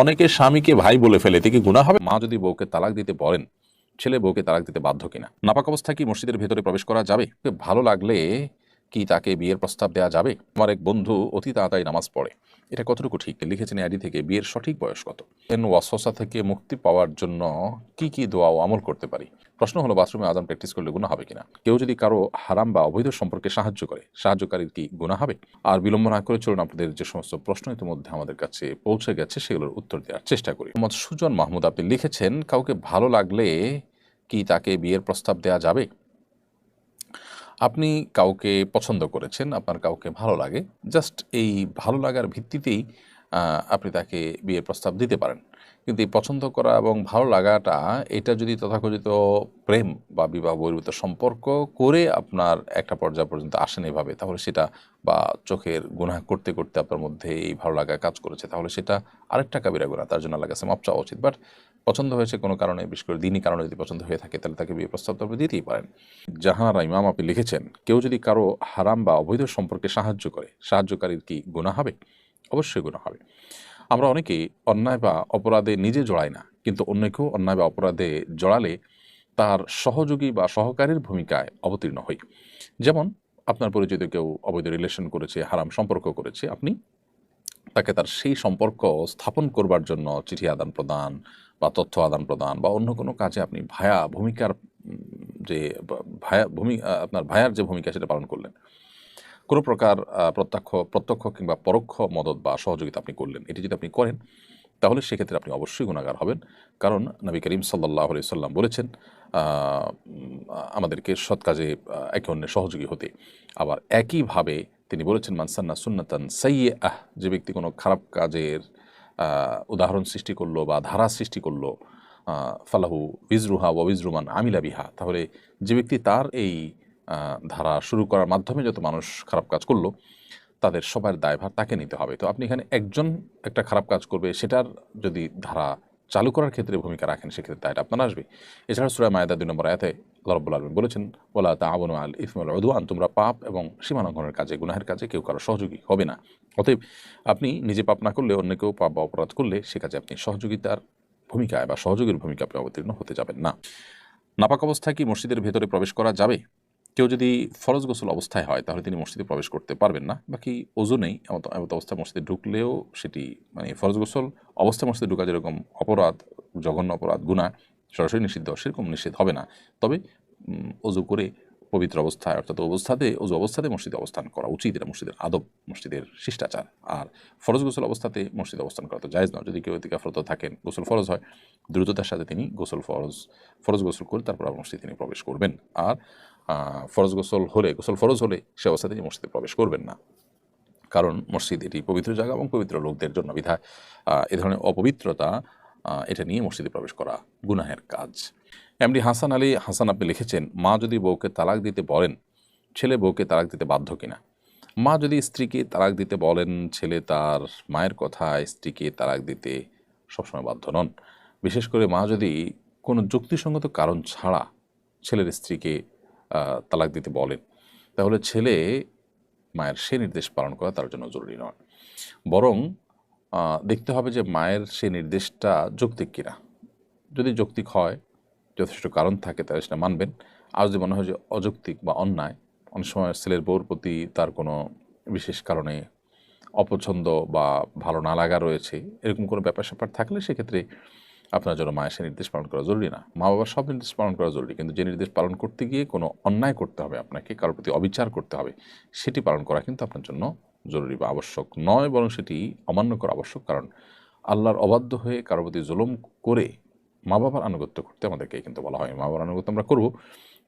অনেকে স্বামীকে ভাই বলে ফেলে, এতে কি গুণা হবে? মা যদি বউকে তালাক দিতে বলেন, ছেলে বউকে তালাক দিতে বাধ্য কিনা? নাপাক অবস্থায় কি মসজিদের ভেতরে প্রবেশ করা যাবে? ভালো লাগলে কি তাকে বিয়ের প্রস্তাব দেওয়া যাবে? আমার এক বন্ধু অতি তাড়াতাড়ি নামাজ পড়ে। এটা কতটুকু ঠিক? লিখেছেন আইডি থেকে। বিয়ের সঠিক বয়স কত? ওয়াসওয়াসা থেকে মুক্তি পাওয়ার জন্য কি কি দোয়া ও আমল করতে পারি? প্রশ্ন হলো, বাথরুমে আজান প্র্যাকটিস করলে গুণা হবে কিনা? কেউ যদি কারও হারাম বা অবৈধ সম্পর্কে সাহায্য করে, সাহায্যকারীর কি গুণা হবে? আর বিলম্ব না করে চলুন, আপনাদের যে সমস্ত প্রশ্ন ইতিমধ্যে আমাদের কাছে পৌঁছে গেছে, সেগুলোর উত্তর দেওয়ার চেষ্টা করি। মোহাম্মদ সুজন মাহমুদ, আপনি লিখেছেন, কাউকে ভালো লাগলে কি তাকে বিয়ের প্রস্তাব দেওয়া যাবে? আপনি কাউকে পছন্দ করেছেন আপনার কাউকে ভালো লাগে জাস্ট এই ভালো লাগার ভিত্তিতেই আপনি তাকে বিয়ের প্রস্তাব দিতে পারেন। কিন্তু এই পছন্দ করা এবং ভালো লাগাটা, এটা যদি তথাকথিত প্রেম বা বিবাহ বহির্ভূত সম্পর্ক করে আপনার একটা পর্যায় পর্যন্ত আসেন এভাবে, তাহলে সেটা বা চোখের গুনাহ করতে করতে আপনার মধ্যে এই ভালো লাগা কাজ করেছে, তাহলে সেটা আরেকটা কাবিরা গুণা তার জন্য লাগাছে মাপ চাওয়া উচিত। বাট পছন্দ হয়েছে কোনো কারণে, বিশেষ করে দিনই কারণে যদি পছন্দ হয়ে থাকে, তাহলে তাকে বিয়ে প্রস্তাব তবে দিতেই পারেন। জাহানারা, ইমাম আপনি লিখেছেন, কেউ যদি কারও হারাম বা অবৈধ সম্পর্কে সাহায্য করে, সাহায্যকারীর কি গুণা হবে? অবশ্যই গুণ হবে। আমরা অনেকেই অন্যায় বা অপরাধে নিজে জড়াই না, কিন্তু অন্যকেও অন্যায় বা অপরাধে জড়ালে তার সহযোগী বা সহকারীর ভূমিকায় অবতীর্ণ হই। যেমন আপনার পরিচিত কেউ অবৈধ রিলেশন করেছে, হারাম সম্পর্ক করেছে, আপনি তাকে তার সেই সম্পর্ক স্থাপন করবার জন্য চিঠি আদান প্রদান বা তথ্য আদান প্রদান বা অন্য কোনো কাজে আপনি ভায়া ভূমিকার যে ভায়া ভূমি আপনার ভায়ার যে ভূমিকা সেটা পালন করলেন। কোনো প্রকার প্রত্যক্ষ প্রত্যক্ষ কিংবা পরোক্ষ মদত বা সহযোগিতা আপনি করলেন, এটি যদি আপনি করেন, তাহলে সেক্ষেত্রে আপনি অবশ্যই গুণাগার হবেন। কারণ নবী করিম সাল্লাহ আলি সাল্লাম বলেছেন আমাদেরকে সৎ কাজে একে অন্যের সহযোগী হতে। আবার একইভাবে তিনি বলেছেন মানসান্না সুন্নাতান সাইয়ে আহ যে ব্যক্তি কোনো খারাপ কাজের উদাহরণ সৃষ্টি করল বা ধারা সৃষ্টি করল ফালাহু বিজরুহা ও বিজরুমান আমিলা বিহা, তাহলে যে ব্যক্তি তার এই ধারা শুরু করার মাধ্যমে যত মানুষ খারাপ কাজ করল, তাদের সবার দায়ভার তাকে নিতে হবে। তো আপনি এখানে একজন একটা খারাপ কাজ করবে, সেটার যদি ধারা চালু করার ক্ষেত্রে ভূমিকা রাখেন, সেক্ষেত্রে দায়টা আপনার আসবে। এছাড়া সুরা মায়দা দুই নম্বর আয়াতে আল্লাহ রব্বুল আলমিন বলেছেন বলা তা আবনু আল ইসমাল উদওয়ান তোমরা পাপ এবং সীমালঙ্ঘনের কাজে, গুনাহের কাজে কেউ কারও সহযোগী হবে না। অতএব আপনি নিজে পাপ না করলে অন্য কেউ পাপ বা অপরাধ করলে সে কাজে আপনি সহযোগিতার ভূমিকায় বা সহযোগীর ভূমিকা আপনি অবতীর্ণ হতে যাবেন না। নাপাক অবস্থায় কি মসজিদের ভেতরে প্রবেশ করা যাবে? কেউ যদি ফরজ গোসল অবস্থায় হয়, তাহলে তিনি মসজিদে প্রবেশ করতে পারবেন না। বাকি ওজু নেই, এমত অবস্থায় মসজিদে ঢুকলেও সেটি মানে ফরজ গোসল অবস্থায় মসজিদে ঢুকা যেরকম অপরাধ, জঘন্য অপরাধ গুণা সরাসরি নিষিদ্ধ, সেরকম নিষেধ হবে না। তবে অজু করে পবিত্র অবস্থায়, অর্থাৎ অবস্থাতে, অজু অবস্থাতে মসজিদে অবস্থান করা উচিত। এটা মসজিদের আদব, মসজিদের শিষ্টাচার। আর ফরজ গোসল অবস্থাতে মসজিদে অবস্থান করা তো জায়েজ নয়। যদি কেউ এতিকাফরত থাকেন, গোসল ফরজ হয়, দ্রুততার সাথে তিনি গোসল ফরজ ফরজ গোসল করে তারপর মসজিদে তিনি প্রবেশ করবেন। আর ফরজ গোসল হলে, গোসল ফরজ হলে সে অবস্থাতে তিনি মসজিদে প্রবেশ করবেন না। কারণ মসজিদ এটি পবিত্র জায়গা এবং পবিত্র লোকদের জন্য বিধায়। এ ধরনের অপবিত্রতা এটা নিয়ে মসজিদে প্রবেশ করা গুনাহের কাজ। এমডি হাসান আলী, হাসান আপনি লিখেছেন, মা যদি বউকে তালাক দিতে বলেন, ছেলে বউকে তালাক দিতে বাধ্য কিনা? মা যদি স্ত্রীকে তালাক দিতে বলেন, ছেলে তার মায়ের কথায় স্ত্রীকে তালাক দিতে সবসময় বাধ্য নন। বিশেষ করে মা যদি কোনো যুক্তিসঙ্গত কারণ ছাড়া ছেলের স্ত্রীকে তালাক দিতে বলেন। তাহলে ছেলে মায়ের সে নির্দেশ পালন করা তার জন্য জরুরি নয়। বরং দেখতে হবে যে মায়ের সে নির্দেশটা যৌক্তিক কিনা। যদি যৌক্তিক হয়, যথেষ্ট কারণ থাকে, তাহলে সেটা মানবেন। আর যদি মনে হয় যে অযৌক্তিক বা অন্যায়, অনেক সময় ছেলের বউর প্রতি তার কোনো বিশেষ কারণে অপছন্দ বা ভালো না লাগা রয়েছে, এরকম কোনো ব্যাপার স্যাপার থাকলে সেক্ষেত্রে আপনার জন্য মায়ের সে নির্দেশ পালন করা জরুরি না। মা বাবার সব নির্দেশ পালন করা জরুরি, কিন্তু যে নির্দেশ পালন করতে গিয়ে কোনো অন্যায় করতে হবে আপনাকে, কারোর প্রতি অবিচার করতে হবে, সেটি পালন করা কিন্তু আপনার জন্য জরুরি বা আবশ্যক নয়, বরং সেটি অমান্য করা আবশ্যক। কারণ আল্লাহর অবাধ্য হয়ে কারোর প্রতি জুলুম করে মা বাবার আনুগত্য করতে আমাদেরকে কিন্তু বলা হয়। মা বাবার আনুগত্য আমরা করব।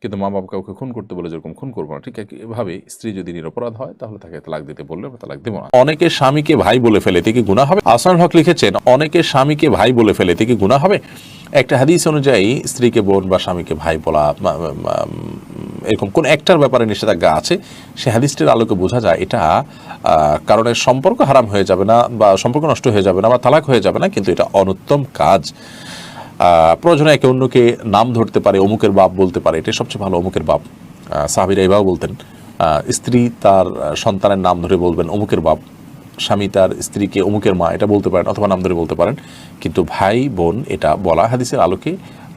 কিন্তু মা বাবা কাউকে খুন করতে বলে যেরকম খুন করব না ঠিক এভাবে স্ত্রী যদি নিরপরাধ হয় তাহলে তাকে তালাক দিতে বললে আমরা তালাক দেবো না। অনেকে স্বামীকে ভাই বলে ফেলে থেকে গুণা হবে। আসান হক লিখেছেন অনেকে স্বামীকে ভাই বলে ফেলে থেকে গুণা হবে। একটা হাদিস অনুযায়ী স্ত্রীকে বোন বা স্বামীকে ভাই বলা এরকম কোন একটার ব্যাপারে নিষেধাজ্ঞা আছে? সে হাদিসটির আলোকে বোঝা যায় এটা আহ, কারণের সম্পর্ক হারাম হয়ে যাবে না বা সম্পর্ক নষ্ট হয়ে যাবে না বা তালাক হয়ে যাবে না কিন্তু এটা অনুত্তম কাজ। প্রয়োজনে একে অন্যকে নাম ধরতে পারে, অমুকের বাপ বলতে পারে। এটা সবচেয়ে ভালো, অমুকের বাপ। সাহাবিরা এভাবে বলতেন। স্ত্রী তার সন্তানের নাম ধরে বলবেন অমুকের বাপ, স্বামী তার স্ত্রীকে অমুকের মা, এটা বলতে পারেন অথবা নাম ধরে বলতে পারেন। কিন্তু ভাই, বোন, এটা বলা হাদিসের আলোকে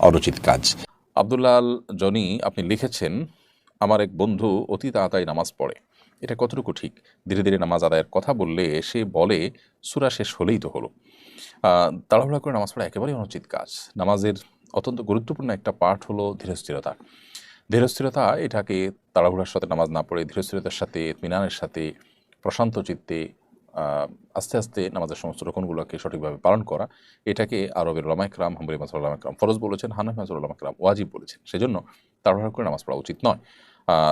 অনুচিত কাজ। আব্দুল্লাহ আল জনি, আপনি লিখেছেন, আমার এক বন্ধু অতি তাড়াতাড়ি নামাজ পড়ে। এটা কতটুকু ঠিক? ধীরে ধীরে নামাজ আদায়ের কথা বললে সে বলে, সুরা শেষ হলেই তো হলো। তাড়াহুড়া করে নামাজ পড়া একেবারেই অনুচিত কাজ। নামাজের অত্যন্ত গুরুত্বপূর্ণ একটা পার্ট হলো ধীরস্থিরতা। ধীরস্থিরতা এটাকে তাড়াহুড়ার সাথে নামাজ না পড়ে, ধীরস্থিরতার সাথে মিনানের সাথে, প্রশান্ত চিত্তে আস্তে আস্তে নামাজের সমস্ত রকমগুলোকে সঠিকভাবে পালন করা, এটাকে আরবের লামাইকরাম হাম্বরি মাসুল লামাইকরাম ফরজ বলেছেন, হানাফ মাসুল লামাইকরাম ওয়াজিব বলেছেন। সেজন্য তাড়াহুড়া করে নামাজ পড়া উচিত নয়।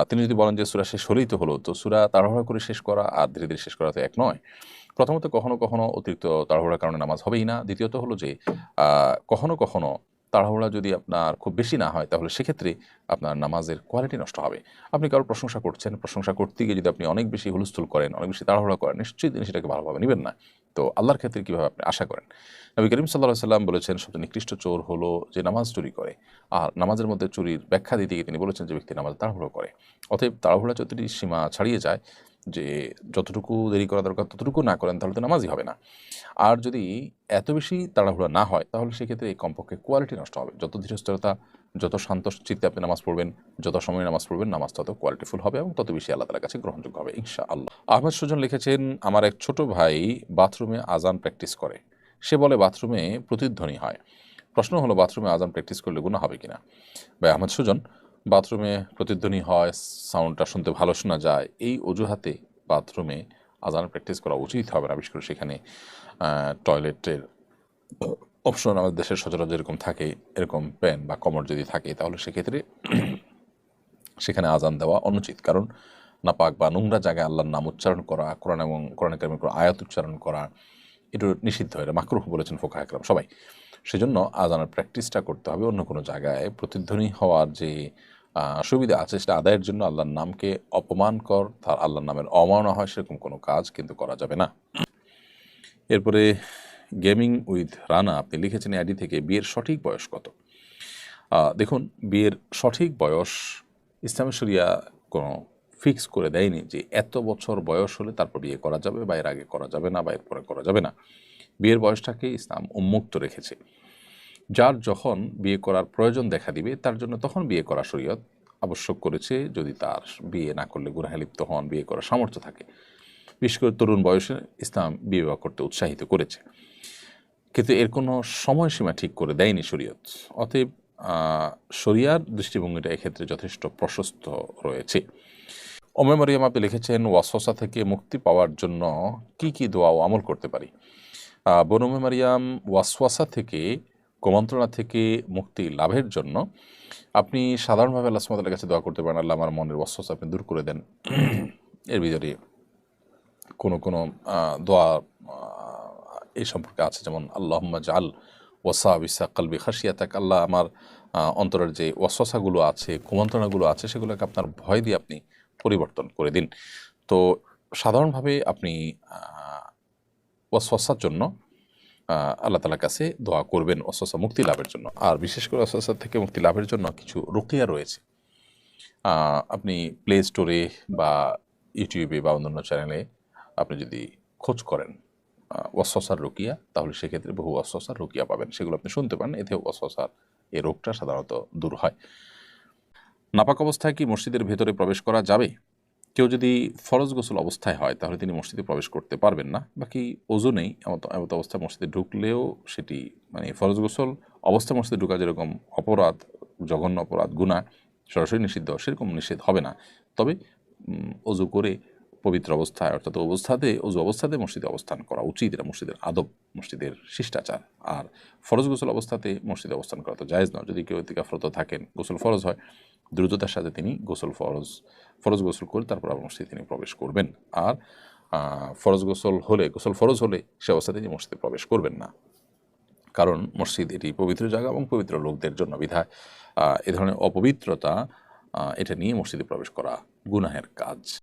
তিনি যদি বলেন যে সুরা শেষ হলেই তো হলো, তো সুরা তাড়াহুড়া করে শেষ করা আর ধীরে ধীরে শেষ করা তো এক নয়। প্রথমত কখনো কখনো অতিরিক্ত তাড়াহুড়ার কারণে নামাজ হবেই না। দ্বিতীয়ত হলো যে কখনো কখনো তাড়াহুড়া যদি আপনার খুব বেশি না হয়, তাহলে সেক্ষেত্রে আপনার নামাজের কোয়ালিটি নষ্ট হবে। আপনি কারোর প্রশংসা করছেন, প্রশংসা করতে গিয়ে যদি আপনি অনেক বেশি হুলস্থুল করেন, অনেক বেশি তাড়াহুড়া করেন, নিশ্চয়ই তিনি সেটাকে ভালোভাবে নেবেন না। তো আল্লাহর ক্ষেত্রে কীভাবে আপনি আশা করেন? নবী করিম সাল্লাহ সাল্লাম বলেছেন, সবচেয়ে নিকৃষ্ট চোর হলো যে নামাজ চুরি করে। আর নামাজের মধ্যে চুরির ব্যাখ্যা দিতে গিয়ে তিনি বলেছেন যে ব্যক্তি নামাজ তাড়াহুড়ো করে। অতএব তাড়াহুড়া যতটি সীমা ছাড়িয়ে যায় যে যতটুকু দেরি করা দরকার ততটুকু না করেন, তাহলে তো নামাজই হবে না। আর যদি এত বেশি তাড়াহুড়া না হয়, তাহলে সেক্ষেত্রে এই কমপক্ষে কোয়ালিটি নষ্ট হবে। যত ধীরস্থিরতা, যত শান্ত চিত্তে আপনি নামাজ পড়বেন, যত সময় নামাজ পড়বেন, নামাজ তত কোয়ালিটিফুল হবে এবং তত বেশি আল্লাহ তালার কাছে গ্রহণযোগ্য হবে ইনশা আল্লাহ আহমেদ সুজন লিখেছেন, আমার এক ছোট ভাই বাথরুমে আজান প্র্যাকটিস করে। সে বলে, বাথরুমে প্রতিধ্বনি হয়। প্রশ্ন হলো, বাথরুমে আজান প্র্যাকটিস করলে গুণা হবে কিনা? ভাই আহমেদ সুজন বাথরুমে প্রতিধ্বনি হয় সাউন্ডটা শুনতে ভালো শোনা যায়, এই অজুহাতে বাথরুমে আজান প্র্যাকটিস করা উচিত হবে না, বিশেষ করে সেখানে টয়লেটের অপশন আমাদের দেশের সচরাচর যেরকম থাকে, এরকম প্যান বা কমর যদি থাকে, তাহলে সেক্ষেত্রে সেখানে আজান দেওয়া অনুচিত। কারণ নাপাক বা নোংরা জায়গায় আল্লাহর নাম উচ্চারণ করা, কোরআন এবং কোরআন কারিমের আয়াত উচ্চারণ করা এটা নিষিদ্ধ, এটা মাকরুহ বলেছেন ফোকা একরাম সবাই। সেজন্য আজানের প্র্যাকটিসটা করতে হবে অন্য কোনো জায়গায়। প্রতিধ্বনি হওয়ার যে সুবিধা আছে সেটা আদায়ের জন্য আল্লাহর নামকে অপমান কর তার আল্লাহর নামের অমাননা হয়, সেরকম কোনো কাজ কিন্তু করা যাবে না। এরপরে, গেমিং উইথ রানা, আপনি লিখেছেন আইডি থেকে বিয়ের সঠিক বয়স কত? দেখুন, বিয়ের সঠিক বয়স ইসলামী শরিয়া কোনো ফিক্স করে দেয়নি যে এত বছর বয়স হলে তারপর বিয়ে করা যাবে বা এর আগে করা যাবে না বা এর পরে করা যাবে না। বিয়ের বয়সটাকে ইসলাম উন্মুক্ত রেখেছে। যার যখন বিয়ে করার প্রয়োজন দেখা দিবে, তার জন্য তখন বিয়ে করা শরীয়ত আবশ্যক করেছে, যদি তার বিয়ে না করলে গুনাহে লিপ্ত হন বিয়ে করার সামর্থ্য থাকে। বিশেষ করে তরুণ বয়সে ইসলাম বিবাহ করতে উৎসাহিত করেছে। কিন্তু এর কোনো সময়সীমা ঠিক করে দেয়নি শরীয়ত। অতএব শরিয়ার দৃষ্টিভঙ্গিটা এক্ষেত্রে যথেষ্ট প্রশস্ত রয়েছে। ওমে মারিয়াম আপনি লিখেছেন, ওয়াসওয়াসা থেকে মুক্তি পাওয়ার জন্য কি কি দোয়া ও আমল করতে পারি? বনমে মারিয়াম, ওয়াসওয়াসা থেকে কুমন্ত্রণা থেকে মুক্তি লাভের জন্য আপনি সাধারণভাবে আল্লাহ সুমাতার কাছে দোয়া করতে পারেন, আল্লাহ আমার মনের ওয়াসওয়াসা আপনি দূর করে দেন। এর ভিতরে কোনো কোনো দোয়া এই সম্পর্কে আছে, যেমন আল্লাহ জাল ওয়াসা বিসা কালবি খাসিয়াতাক আল্লাহ আমার অন্তরের যে ওয়াসওয়াসাগুলো আছে, কুমন্ত্রণাগুলো আছে, সেগুলোকে আপনার ভয় দিয়ে আপনি পরিবর্তন করে দিন। তো সাধারণভাবে আপনি ওয়াসওয়াসার জন্য আল্লাহ তালার কাছে দোয়া করবেন ওয়াসওয়াসা মুক্তি লাভের জন্য। আর বিশেষ করে ওয়াসওয়াসা থেকে মুক্তি লাভের জন্য কিছু রুকিয়া রয়েছে। আপনি প্লে স্টোরে বা ইউটিউবে বা অন্যান্য চ্যানেলে আপনি যদি খোঁজ করেন ওয়াসওয়াসার রুকিয়া, তাহলে সেক্ষেত্রে বহু ওয়াসওয়াসার রুকিয়া পাবেন। সেগুলো আপনি শুনতে পান এতে ওয়াসওয়াসার এ রোগটা সাধারণত দূর হয়। নাপাক অবস্থায় কি মসজিদের ভেতরে প্রবেশ করা যাবে? কেউ যদি ফরজ গোসল অবস্থায় হয়, তাহলে তিনি মসজিদে প্রবেশ করতে পারবেন না। বাকি ওজু নেই, এমত অবস্থায় মসজিদে ঢুকলেও সেটি মানে ফরজ গোসল অবস্থায় মসজিদে ঢুকা যেরকম অপরাধ, জঘন্য অপরাধ গুণা সরাসরি নিষিদ্ধ, সেরকম নিষেধ হবে না। তবে অজু করে পবিত্র অবস্থায়, অর্থাৎ অবস্থাতে অজু অবস্থাতে মসজিদে অবস্থান করা উচিত। এটা মসজিদের আদব, মসজিদের শিষ্টাচার। আর ফরজ গোসল অবস্থাতে মসজিদে অবস্থান করা তো জায়েজ নয়। যদি কেউ এতিকাফরত থাকেন, গোসল ফরজ হয় দ্রুততার সাথে তিনি গোসল ফরজ ফরজ গোসল করে তারপর আবার মসজিদে তিনি প্রবেশ করবেন। আর ফরজ গোসল হলে, গোসল ফরজ হলে সে অবস্থাতে তিনি মসজিদে প্রবেশ করবেন না। কারণ মসজিদ এটি পবিত্র জায়গা এবং পবিত্র লোকদের জন্য বিধায়। এ ধরনের অপবিত্রতা এটা নিয়ে মসজিদে প্রবেশ করা গুনাহের কাজ।